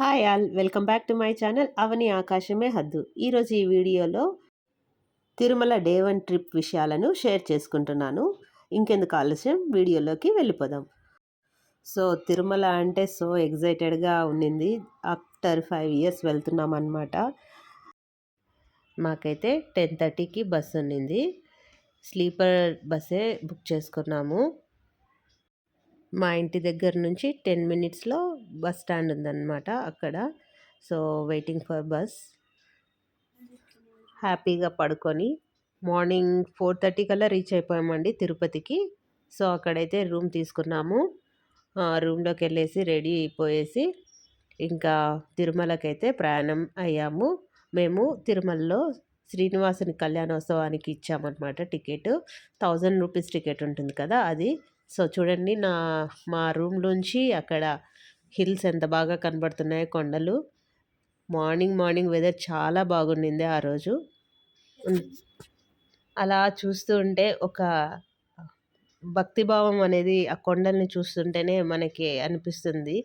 Hi all welcome back to my channel Avani Aakashame Haddu. ఈరోజు ఈ వీడియోలో Tirumala day one trip విషయాలను share చేసుకుంటున్నాను. ఇంకెందుకు ఆలస్యం? వీడియోలోకి వెళ్ళిపోదాం. సో తిరుమల అంటే సో ఎగ్జైటెడ్గా ఉండింది ఆఫ్టర్ ఫైవ్ ఇయర్స్ వెళ్తున్నాం అనమాట మాకైతే టెన్ థర్టీకి బస్సు ఉండింది స్లీపర్ బస్సే బుక్ చేసుకున్నాము. మా ఇంటి దగ్గర నుంచి టెన్ మినిట్స్లో బస్ స్టాండ్ ఉందన్నమాట అక్కడ. So waiting for bus. హ్యాపీగా పడుకొని మార్నింగ్ ఫోర్ థర్టీ కల్లా రీచ్ అయిపోయామండి తిరుపతికి. సో అక్కడైతే రూమ్ తీసుకున్నాము. రూమ్లోకి వెళ్ళేసి రెడీ అయిపోయేసి ఇంకా తిరుమలకైతే ప్రయాణం అయ్యాము. మేము తిరుమలలో శ్రీనివాసుని కళ్యాణోత్సవానికి ఇచ్చామన్నమాట టికెట్. థౌజండ్ రూపీస్ టికెట్ ఉంటుంది కదా అది. సో చూడండి నా మా రూమ్లోంచి అక్కడ హిల్స్ ఎంత బాగా కనబడుతున్నాయో కొండలు. మార్నింగ్ మార్నింగ్ వెదర్ చాలా బాగుండింది ఆ రోజు. అలా చూస్తూ ఉంటే ఒక భక్తిభావం అనేది ఆ కొండల్ని చూస్తుంటేనే మనకి అనిపిస్తుంది.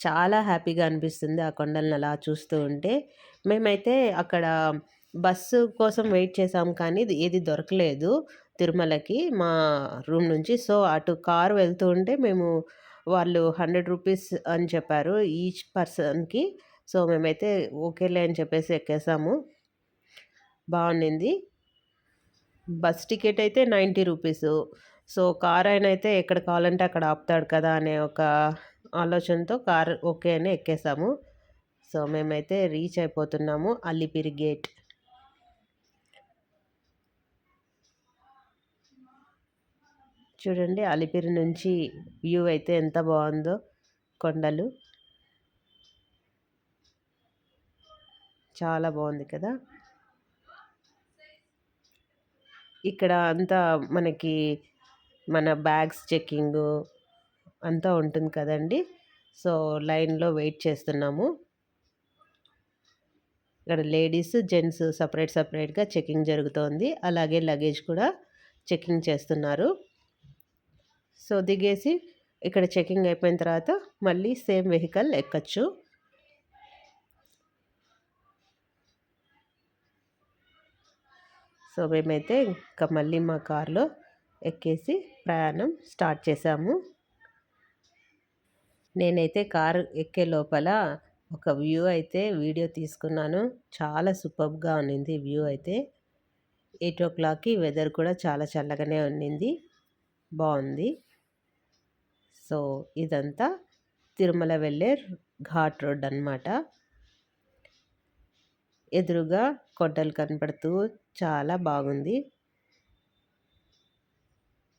చాలా హ్యాపీగా అనిపిస్తుంది ఆ కొండలను అలా చూస్తూ ఉంటే. మేమైతే అక్కడ బస్సు కోసం వెయిట్ చేసాం కానీ ఏది దొరకలేదు. తిరుమలకి మా రూమ్ నుంచి. సో అటు కారు వెళ్తూ ఉంటే మేము వాళ్ళు హండ్రెడ్ రూపీస్ అని చెప్పారు ఈచ్ పర్సన్కి. సో మేమైతే ఓకేలే అని చెప్పేసి ఎక్కేసాము. బాగుండింది. బస్ టికెట్ అయితే నైంటీ రూపీస్. సో కార్ ఆయన అయితే ఎక్కడ కావాలంటే అక్కడ ఆపుతాడు కదా అనే ఒక ఆలోచనతో కార్ ఓకే అని ఎక్కేసాము. సో మేమైతే రీచ్ అయిపోతున్నాము అల్లిపిరి గేట్. చూడండి అలిపిరి నుంచి వ్యూ అయితే ఎంత బాగుందో కొండలు. చాలా బాగుంది కదా. ఇక్కడ అంతా మనకి మన బ్యాగ్స్ చెక్కింగ్ అంతా ఉంటుంది కదండి. సో లైన్లో వెయిట్ చేస్తున్నాము. ఇక్కడ లేడీస్ జెంట్స్ సపరేట్ సపరేట్గా చెకింగ్ జరుగుతోంది. అలాగే లగేజ్ కూడా చెకింగ్ చేస్తున్నారు. సో దిగేసి ఇక్కడ చెకింగ్ అయిపోయిన తర్వాత మళ్ళీ సేమ్ వెహికల్ ఎక్కచ్చు. సో మేమైతే ఇంకా మళ్ళీ మా కారులో ఎక్కేసి ప్రయాణం స్టార్ట్ చేసాము. నేనైతే కారు ఎక్కే లోపల ఒక వ్యూ అయితే వీడియో తీసుకున్నాను. చాలా సూపర్గా ఉన్నింది వ్యూ అయితే. ఎయిట్ ఓ క్లాక్కి వెదర్ కూడా చాలా చల్లగానే ఉన్నింది. బాగుంది. సో ఇదంతా తిరుమల వెళ్ళే ఘాట్ రోడ్ అనమాట ఎదురుగా కొండలు కనపడుతూ చాలా బాగుంది.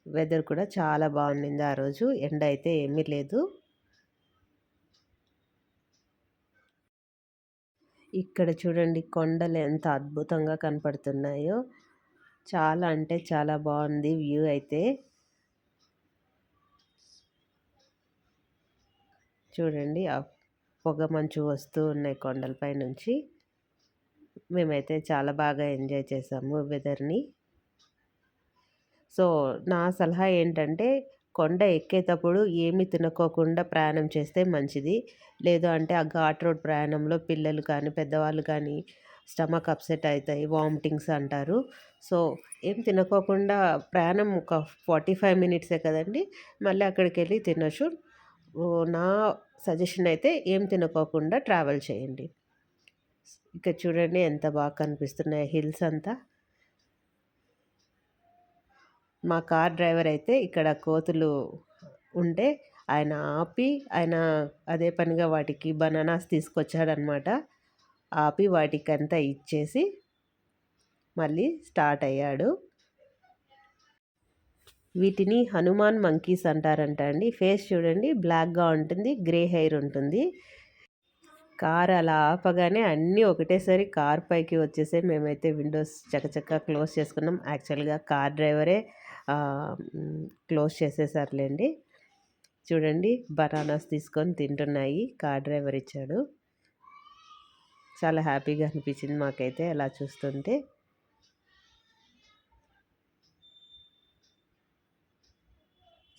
వెదర్ కూడా చాలా బాగుండింది ఆ రోజు. ఎండ అయితే ఏమీ లేదు. ఇక్కడ చూడండి కొండలు ఎంత అద్భుతంగా కనపడుతున్నాయో. చాలా అంటే చాలా బాగుంది వ్యూ అయితే. చూడండి. ఆ పొగ మంచు వస్తూ ఉన్నాయి కొండలపై నుంచి. మేమైతే చాలా బాగా ఎంజాయ్ చేసాము వెదర్ని. సో నా సలహా ఏంటంటే కొండ ఎక్కేటప్పుడు ఏమి తినకోకుండా ప్రయాణం చేస్తే మంచిది. లేదు అంటే ఆ ఘాట్ రోడ్ ప్రయాణంలో పిల్లలు కానీ పెద్దవాళ్ళు కానీ స్టమక్ అప్సెట్ అవుతాయి వామిటింగ్స్ అంటారు. సో ఏం తినకోకుండా ప్రయాణం ఒక ఫార్టీ ఫైవ్ మినిట్సే కదండి. మళ్ళీ అక్కడికి వెళ్ళి తినచ్చు. నా సజెషన్ అయితే ఏం తినకోకుండా ట్రావెల్ చేయండి. ఇక చూడండి ఎంత బాగా కనిపిస్తున్నాయి హిల్స్ అంతా. మా కార్ డ్రైవర్ అయితే ఇక్కడ కోతులు ఉంటే ఆయన ఆపి ఆయన అదే పనిగా వాటికి బనానాస్ తీసుకొచ్చాడనమాట. ఆపి వాటికంతా ఇచ్చేసి మళ్ళీ స్టార్ట్ అయ్యాడు. వీటిని హనుమాన్ మంకీస్ అంటారంట అండి. ఫేస్ చూడండి బ్లాక్గా ఉంటుంది గ్రే హెయిర్ ఉంటుంది. కార్ అలా ఆపగానే అన్నీ ఒకటేసారి కార్ పైకి వచ్చేసే మేమైతే విండోస్ చకచక్క క్లోజ్ చేసుకున్నాం. యాక్చువల్గా కార్ డ్రైవరే క్లోజ్ చేసేసారులేండి. చూడండి బనానాస్ తీసుకొని తింటున్నాయి. కార్ డ్రైవర్ ఇచ్చాడు. చాలా హ్యాపీగా అనిపించింది మాకైతే అలా చూస్తుంటే.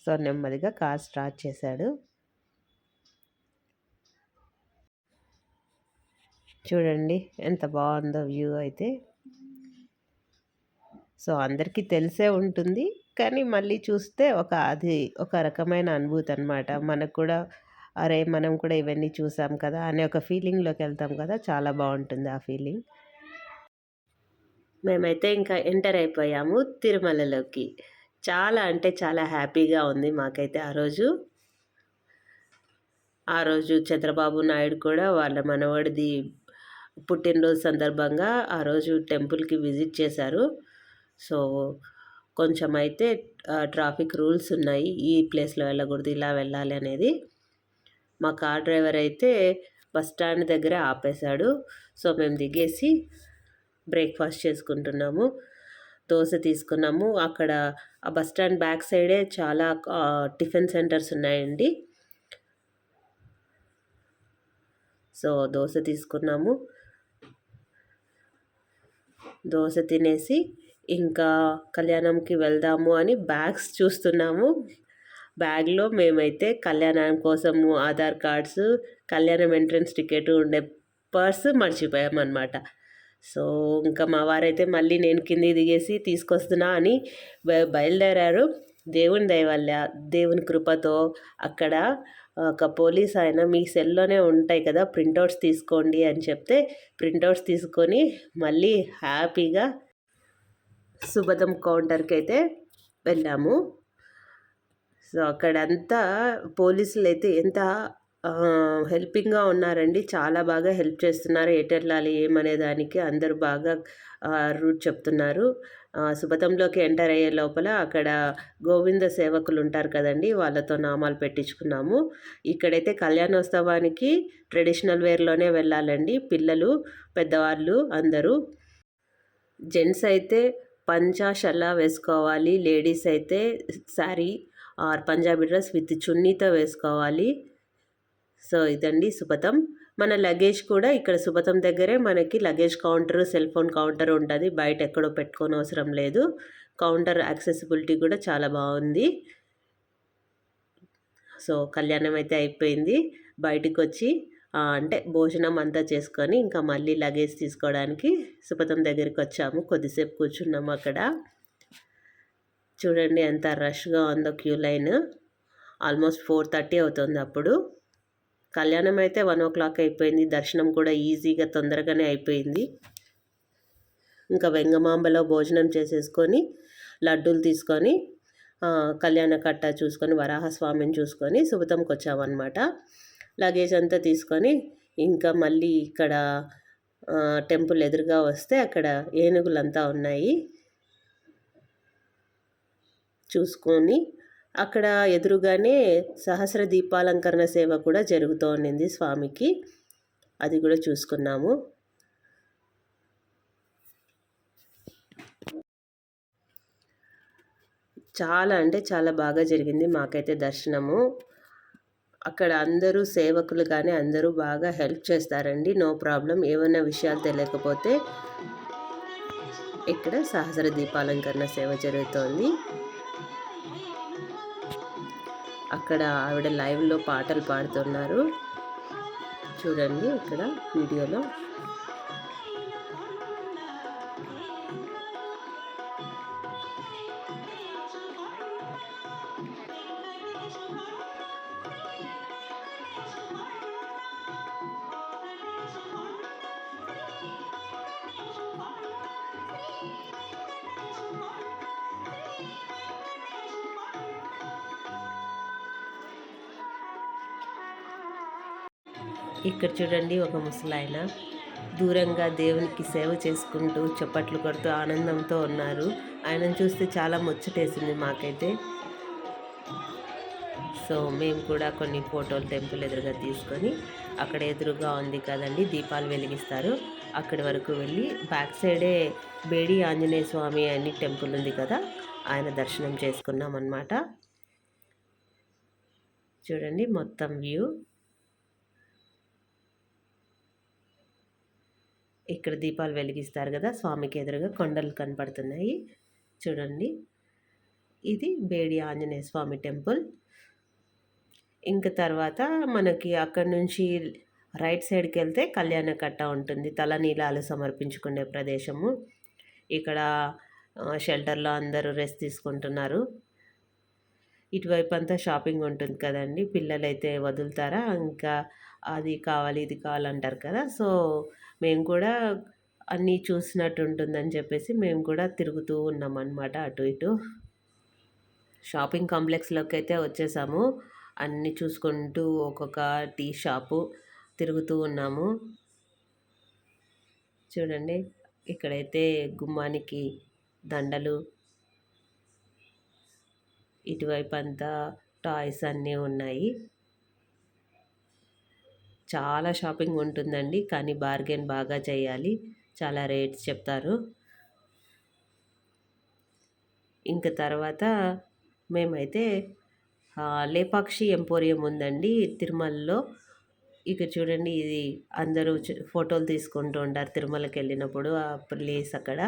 సో నెమ్మదిగా కార్ స్టార్ట్ చేశాడు. చూడండి ఎంత బాగుందో వ్యూ అయితే. సో అందరికీ తెలిసే ఉంటుంది. కానీ మళ్ళీ చూస్తే ఒక అది ఒక రకమైన అనుభూతి అనమాట మనకు కూడా అరే మనం కూడా ఇవన్నీ చూసాం కదా అనే ఒక ఫీలింగ్లోకి వెళ్తాం కదా. చాలా బాగుంటుంది ఆ ఫీలింగ్. మేమైతే ఇంకా ఎంటర్ అయిపోయాము తిరుమలలోకి. చాలా అంటే చాలా హ్యాపీగా ఉంది మాకైతే ఆ రోజు. ఆ రోజు చంద్రబాబు నాయుడు కూడా వాళ్ళ మనవడిది పుట్టినరోజు సందర్భంగా ఆ రోజు టెంపుల్కి విజిట్ చేశారు. సో కొంచెం అయితే ట్రాఫిక్ రూల్స్ ఉన్నాయి. ఈ ప్లేస్లో వెళ్ళకూడదు ఇలా వెళ్ళాలి అనేది. మా కార్ డ్రైవర్ అయితే బస్ స్టాండ్ దగ్గర ఆపేశాడు. సో మేము దిగేసి బ్రేక్ఫాస్ట్ చేసుకుంటున్నాము. దోశ తీసుకున్నాము. అక్కడ ఆ బస్ స్టాండ్ బ్యాక్ సైడే చాలా టిఫిన్ సెంటర్స్ ఉన్నాయండి. సో దోశ తీసుకున్నాము. దోశ తినేసి ఇంకా కళ్యాణంకి వెళ్దాము అని బ్యాగ్స్ చూస్తున్నాము. బ్యాగ్లో మేమైతే కళ్యాణం కోసము ఆధార్ కార్డ్స్ కళ్యాణం ఎంట్రన్స్ టికెట్ ఉండే పర్స్ మర్చిపోయామన్నమాట. సో ఇంకా మా వారైతే మళ్ళీ నేను కింది దిగేసి తీసుకొస్తున్నా అని బయలుదేరారు. దేవుని దయవల్ల దేవుని కృపతో అక్కడ ఒక పోలీస్ ఆయన మీ సెల్లోనే ఉంటాయి కదా ప్రింటౌట్స్ తీసుకోండి అని చెప్తే ప్రింటౌట్స్ తీసుకొని మళ్ళీ హ్యాపీగా సుభదం కౌంటర్కి అయితే వెళ్ళాము. సో అక్కడంతా పోలీసులు అయితే ఎంత హెల్పింగ్గా ఉన్నారండి. చాలా బాగా హెల్ప్ చేస్తున్నారు. ఎటు వెళ్ళాలి ఏమనే దానికి అందరూ బాగా రూట్ చెప్తున్నారు. సుభతంలోకి ఎంటర్ అయ్యే లోపల అక్కడ గోవింద సేవకులు ఉంటారు కదండి వాళ్ళతో నామాలు పెట్టించుకున్నాము. ఇక్కడైతే కళ్యాణోత్సవానికి ట్రెడిషనల్ వేర్లోనే వెళ్ళాలండి. పిల్లలు పెద్దవాళ్ళు అందరూ. జెంట్స్ అయితే పంచా షల్లా వేసుకోవాలి. లేడీస్ అయితే sari or Punjabi dress with చున్నీతో వేసుకోవాలి. సో ఇదండి సుభతం మన లగేజ్ కూడా ఇక్కడ సుభతం దగ్గరే మనకి luggage counter cell phone counter ఉంటుంది. బయట ఎక్కడో పెట్టుకోని అవసరం లేదు. కౌంటర్ యాక్సెసిబిలిటీ కూడా చాలా బాగుంది. సో కళ్యాణం అయితే అయిపోయింది. బయటకు వచ్చి అంటే భోజనం అంతా చేసుకొని ఇంకా మళ్ళీ లగేజ్ తీసుకోవడానికి సుపథం దగ్గరికి వచ్చాము కొద్దిసేపు కూర్చున్నాము అక్కడ. చూడండి ఎంత రష్గా ఉందో queue line. Almost four thirty అవుతుంది అప్పుడు. కళ్యాణం అయితే వన్ ఓ క్లాక్ అయిపోయింది. దర్శనం కూడా ఈజీగా తొందరగానే అయిపోయింది. ఇంకా వెంగమాంబలో భోజనం చేసేసుకొని లడ్డూలు తీసుకొని కళ్యాణ కట్ట చూసుకొని వరాహస్వామిని చూసుకొని సుభతంకి వచ్చామన్నమాట. లగేజ్ అంతా తీసుకొని ఇంకా మళ్ళీ ఇక్కడ టెంపుల్ ఎదురుగా వస్తే అక్కడ ఏనుగులంతా ఉన్నాయి. చూసుకొని అక్కడ ఎదురుగానే సహస్ర దీపాలంకరణ సేవ కూడా జరుగుతూ ఉండింది స్వామికి. అది కూడా చూసుకున్నాము. చాలా అంటే చాలా బాగా జరిగింది మాకైతే దర్శనము. అక్కడ అందరూ సేవకులు కానీ అందరూ బాగా హెల్ప్ చేస్తారండి నో ప్రాబ్లం. ఏమైనా విషయాలు తెలియకపోతే ఇక్కడ సహస్ర దీపాలంకరణ సేవ జరుగుతోంది. అక్కడ ఆవిడ లైవ్లో పాటలు పాడుతున్నారు. చూడండి ఇక్కడ వీడియోలో. ఇక్కడ చూడండి ఒక ముసలాయన. దూరంగా దేవునికి సేవ చేసుకుంటూ చప్పట్లు కొడుతూ ఆనందంతో ఉన్నారు. ఆయనను చూస్తే చాలా ముచ్చటేసింది మాకైతే. సో మేము కూడా కొన్ని ఫోటోలు టెంపుల్ ఎదురుగా తీసుకొని అక్కడ ఎదురుగా ఉంది కదండి దీపాలు వెలిగిస్తారు. అక్కడి వరకు వెళ్ళి బ్యాక్ సైడే బేడి ఆంజనేయ స్వామి అని టెంపుల్ ఉంది కదా ఆయన దర్శనం చేసుకున్నాం అన్నమాట చూడండి మొత్తం వ్యూ. ఇక్కడ దీపాలు వెలిగిస్తారు కదా స్వామికి ఎదురుగా కొండలు కనపడుతున్నాయి. చూడండి. ఇది బేడి ఆంజనేయ స్వామి టెంపుల్. ఇంకా తర్వాత మనకి అక్కడి నుంచి రైట్ సైడ్కి వెళ్తే కళ్యాణకట్ట ఉంటుంది. తలనీలాలు సమర్పించుకునే ప్రదేశము. ఇక్కడ షెల్టర్లో అందరూ రెస్ట్ తీసుకుంటున్నారు. ఇటువైపు అంతా షాపింగ్ ఉంటుంది కదండి. పిల్లలైతే వదులుతారా? ఇంకా అది కావాలి ఇది కావాలంటారు కదా. సో మేము కూడా అన్నీ చూసినట్టు ఉంటుందని చెప్పేసి మేము కూడా తిరుగుతూ ఉన్నాం అనమాట అటు ఇటు. షాపింగ్ కాంప్లెక్స్లోకి అయితే వచ్చేసాము. అన్నీ చూసుకుంటూ ఒక్కొక్క టీ షాపు తిరుగుతూ ఉన్నాము. చూడండి ఇక్కడైతే గుమ్మానికి దండలు ఇటువైపు అంతా టాయ్స్ అన్నీ ఉన్నాయి. చాలా షాపింగ్ ఉంటుందండి కానీ బార్గెన్ బాగా చేయాలి. చాలా రేట్స్ చెప్తారు. ఇంక తర్వాత మేమైతే లేపాక్షి ఎంపోరియం ఉందండి తిరుమలలో. ఇక చూడండి ఇది అందరూ ఫోటోలు తీసుకుంటూ ఉంటారు తిరుమలకి వెళ్ళినప్పుడు ఆ ప్లేస్ అక్కడ.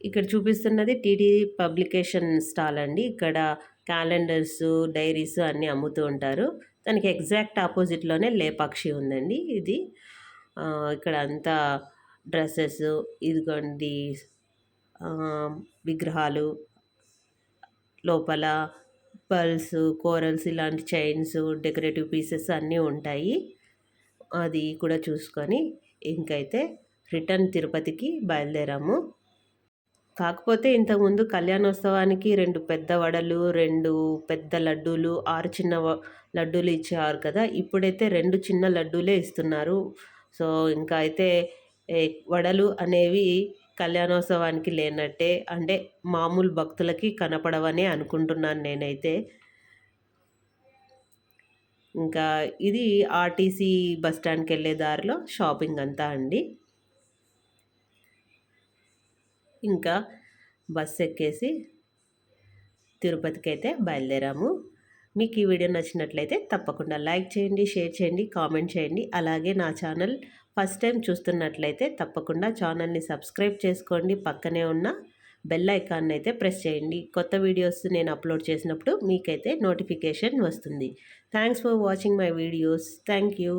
ఇక్కడ చూపిస్తున్నది టీడీ పబ్లికేషన్ స్టాల్ అండి. ఇక్కడ క్యాలెండర్స్ డైరీస్ అన్నీ అమ్ముతూ ఉంటారు. దానికి ఎగ్జాక్ట్ ఆపోజిట్లోనే లేపాక్షి ఉందండి ఇది. ఇక్కడ అంతా డ్రెస్సెస్ ఇదిగోండి విగ్రహాలు లోపల పర్ల్స్ కోరల్స్ ఇలాంటి చైన్స్ డెకరేటివ్ పీసెస్ అన్నీ ఉంటాయి. అది కూడా చూసుకొని ఇంకైతే రిటర్న్ తిరుపతికి బయలుదేరాము. కాకపోతే ఇంతకుముందు కళ్యాణోత్సవానికి రెండు పెద్ద వడలు రెండు పెద్ద లడ్డూలు ఆరు చిన్న లడ్డూలు ఇచ్చేవారు కదా. ఇప్పుడైతే రెండు చిన్న లడ్డూలే ఇస్తున్నారు. సో ఇంకా అయితే వడలు అనేవి కళ్యాణోత్సవానికి లేనట్టే అంటే మామూలు భక్తులకి కనపడవనే అనుకుంటున్నాను నేనైతే. ఇంకా ఇది ఆర్టీసీ బస్ స్టాండ్కి వెళ్ళే దారిలో షాపింగ్ అంతా అండి. ఇంకా బస్ ఎక్కేసి తిరుపతికి అయితే బయలుదేరాము. మీకు ఈ వీడియో నచ్చినట్లయితే తప్పకుండా లైక్ చేయండి షేర్ చేయండి కామెంట్ చేయండి. అలాగే నా ఛానల్ ఫస్ట్ టైం చూస్తున్నట్లయితే తప్పకుండా ఛానల్ని సబ్స్క్రైబ్ చేసుకోండి. పక్కనే ఉన్న బెల్ ఐకాన్ అయితే ప్రెస్ చేయండి. కొత్త వీడియోస్ నేను అప్లోడ్ చేసినప్పుడు మీకైతే నోటిఫికేషన్ వస్తుంది. Thanks for watching my videos. Thank you.